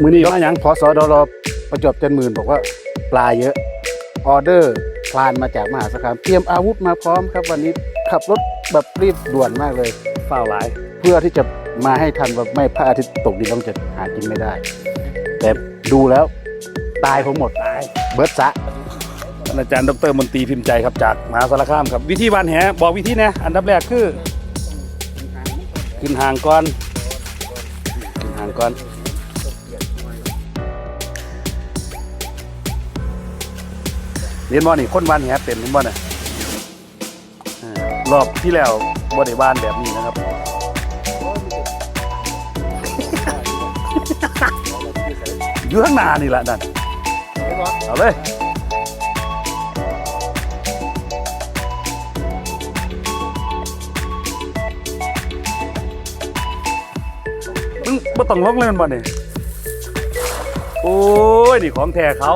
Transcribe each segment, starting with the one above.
มือนี้มาหยังพอสอดรประจวบจันหมื่นบอกว่าปลาเยอะออเดอร์คลานมาจากมหาสารคามเตรียมอาวุธมาพร้อมครับวันนี้ขับรถแบบรีบด่วนมากเลยเฝ้าหลาย เพื่อที่จะมาให้ทันว่าไม่พระอาทิตย์ตกดินต้องจะหากินไม่ได้ แต่ดูแล้วตายผมหมดตายเบิร์ดซะอาจารย์ดรมนตรีพิมพ์ใจครับจากมหาสารคามครับ วิธีวานแหบอกวิธีนะอันดับแรกคือ ขึ้นห่างก่อนขึ้นห่างก่อน เรียนบ่นี่คนวานแหเป็นเห็นบ่น่ะอ่ารอบที่แล้วบ่ได้วานแบบนี้นะครับอยู่ข้างหน้านี่แหละนั่นเอาเลยมึงบ่ต้องลงเลยมันบ่นี่โอ้ย นี่ของแท้เขา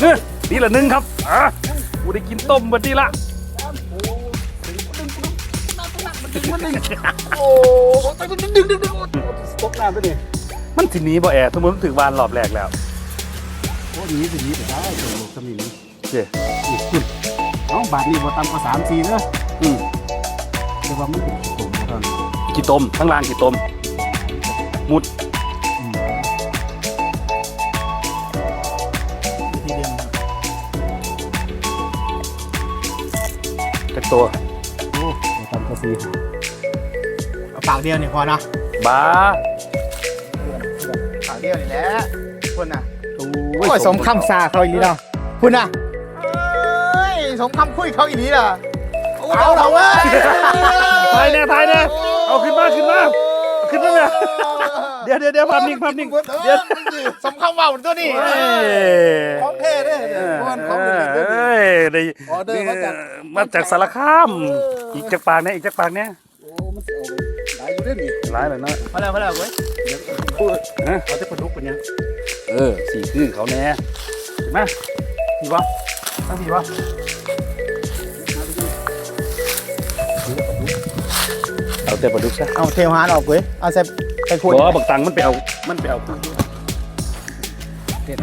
เนี่ยนี่ละหนึ่งครับอะกูได้กินต้มบัดนี้ละโอ้ดึงดึงดึงดึงตกน้ำไปดิมันสิหนีบ่แอร์สมมติมันถึงวานรอบแรกแล้วโอ้หนีสิหนีไปได้ตัวลูกสมิงเจ้นี่คุณเอ้าบาทนี่บ่ต่ำกว่าสามสี่เนอะอืมแต่ว่ามันเป็นตอนกี่ต้มข้างล่างกี่ต้มมุด ตัวโอ้บ่ต่ำกว่าสี่เอาปากเดียวนี่พอนะบ้าปากเดียวนี่แหละคุณน่ะโอ้โอ้ยสมคำซาเขาอีนี้เนาะคุณน่ะเอ้ยสมคำคุยเขาอีนี้ล่ะเอาเราเว้ยทายแน่ทายแน่เอาขึ้นมาขึ้นมาเอาขึ้นมาเนี่ยเดี๋ยวเดี๋ยวเดี๋ยวภาพนิ่งภาพนิ่งเดี๋ยวสมคำว่าเหมือนตัวนี้ ได้ ออเดอร์มาจากมาจากสารคาม อีกจากปากเนี่ยอีกจากปากเนี่ยโอ้ มันสิเอาไปหลายอยู่เด้อนี่หลายเลยเนาะมาแล้วมาแล้วเว้ยพูดฮะเอาแต่ปลาดุกเป็นยังเออสี่คือเขาแน่มาพี่วะตั้งพี่วะเอาแต่ปลาดุกซะเอาเทวหานออกเว้ยเอาใส่ไปขวดบอกว่าบักตังมันไปเอา มันไปเอาคือเด็ด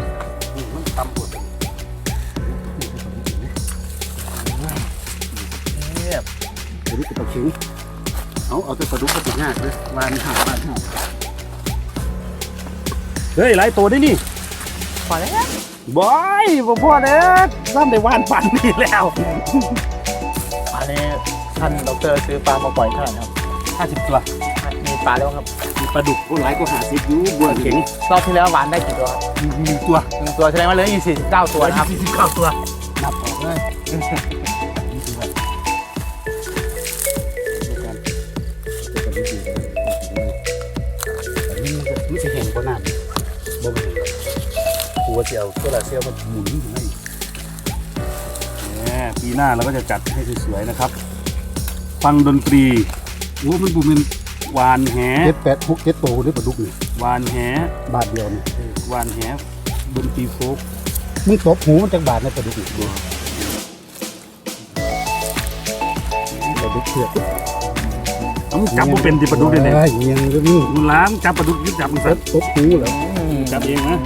ปลาดุกกับปลาคิงเอาเอาแต่ปลาดุกก็ติดยากเลยวานหาวานหาเฮ้ยหลายตัวได้นี่พอแล้วบอยบ่พอเด้อซ้ำได้วานปันนี่แล้วอันนี้ท่านดรซื้อปลามาปล่อยเท่าไหร่ครับห้าสิบตัวมีปลาแล้วครับมีปลาดุกโอ้หลายก็หาสิบอยู่บัวเข็เข็งงรอบที่แล้วหวานได้กี่ตัวครับหนึ่งตัวหนึ่งตัวแสดงว่าเหลืออีกสี่สิบเก้าตัวนะครับสี่สิบเก้าตัวนับออกเลย ไม่ใช่เห็นก็น้ำบ่เป็นไรกูว่าจะเอาโซลาร์เซลล์มาหมุนอยู่ให้เนี่ยปีหน้าเราก็จะจัดให้สวยๆนะครับ ฟังดนตรีโอ้มันบุเป็นวานแหเจ็ดแปดหกเจ็ดโตด้วยปลาดุกนี่วานแหบาทเดียวนี่วานแหดนตรีโฟกมึงตบหูมันจากบาทในปลาดุกนี่ดูปลาดุกเผือก เอ้ามึงจับบ่เป็นดิปลาดุกเลยเนี่ยอ้เงี้ยงก็มีมึงล้างจับปลาดุกยึดจับมึงตซะบตบหูแล้วจับเองนะ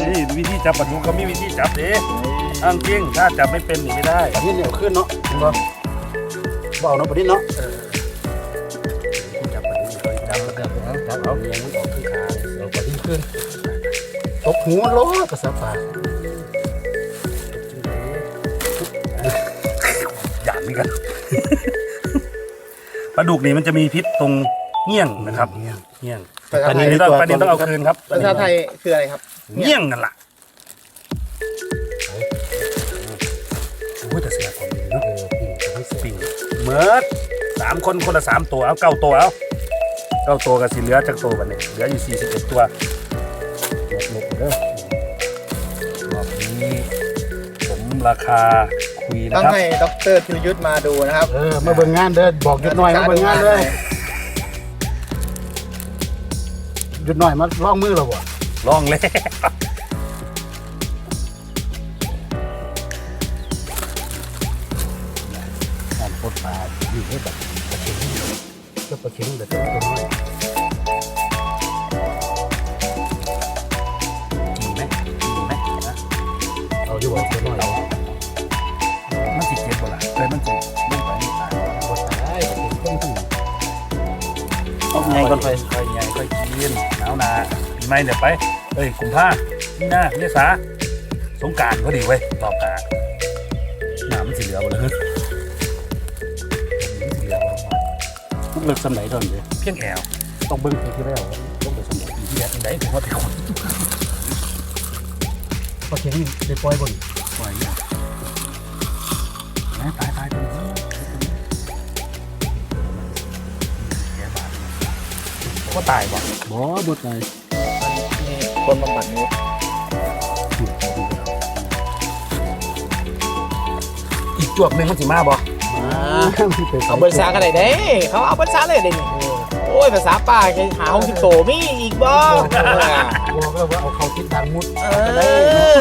นี่วิธีจับปลาดุกเขามีวิธีจับเด้อ้างจริงถ้าจับไม่เป็นหนีไม่ได้ปลาที่เหนียวขึ้นเนาะเห็นบ่บ่เอาเนาะปลาที่เนาะจับปลาดุกเขาจับแล้วก็จับเอาเงี้ยมันออกที่ขาเอาปลาดุกขึ้นตบหูมันโลภาษาปลา อย่างนี้กัน ปลาดุกนี่มันจะมีพิษตรงเงี้ยงนะครับเงี้ยงเงี้ยงภาษาปลาไทนิยนนี่ต้องปลานินต้องเอาคืนครับภาษาไทยคืออะไรครับ เงี้ยงนั่นล่ะโอ้ยแต่เสียคนดีเนาะเออปิ่งจะให้เสียปิ่งเมิดสามคนคนละสามตัวเอาเก้าตัวเอาเก้าตัวกับสีเหลือจากตัววันนี้เหลืออยู่สี่สิบเอ็ดตัวหลบๆเด้อรอบนี้ผมราคา คุยนะต้องครับ ให้ดรธีรยุทธมาดูนะครับ เออมาเบิ่งงานเด้อบอกหยุดหน่อยมาเบิ่งงานเลยหยุดหน่อยมาลองมือเราบ่ลองเลยปลาอยู่ให้แบบปลาเค็งก็ปลาเค็งแต่ตัวน้อยมีไหมมีไหมนะเอาอยู่ว่าตัวน้อย บ่ล่ะเคยมันสิมันไงก่อนไปค่อยไงค่อยกินหนาวนาปีใหม่เนี่ยวไปเอ้ยกุมภานี่นะเมษาสงการพอดีเว้ยรอบกาหนามสิเหลือบ่เลยมันสิเหลือบ่วะมันเลิกสมัยตอนเดียวเพียงแอวต้องเบิ้งทีที่แล้วต้องไปสมัยที่แรกจังไดถึงว่าไปคนปลาเค็งได้ปล่อยบนปล่อยอยู่นะตายตายไปแล้วแกบาดก็ตายบ่บ่บดเลยคนบำบัดนี้อีกจวบหนึงมันสิมาบ่เอาภาษากันได้เด้เขาเอาภาษาเลยเด้นี่โอ้ยภาษาป่าแค่หาห้องสิบโตมีอีกบ่บอกแล้วว่าเอาเขาทิศทางมุดเออ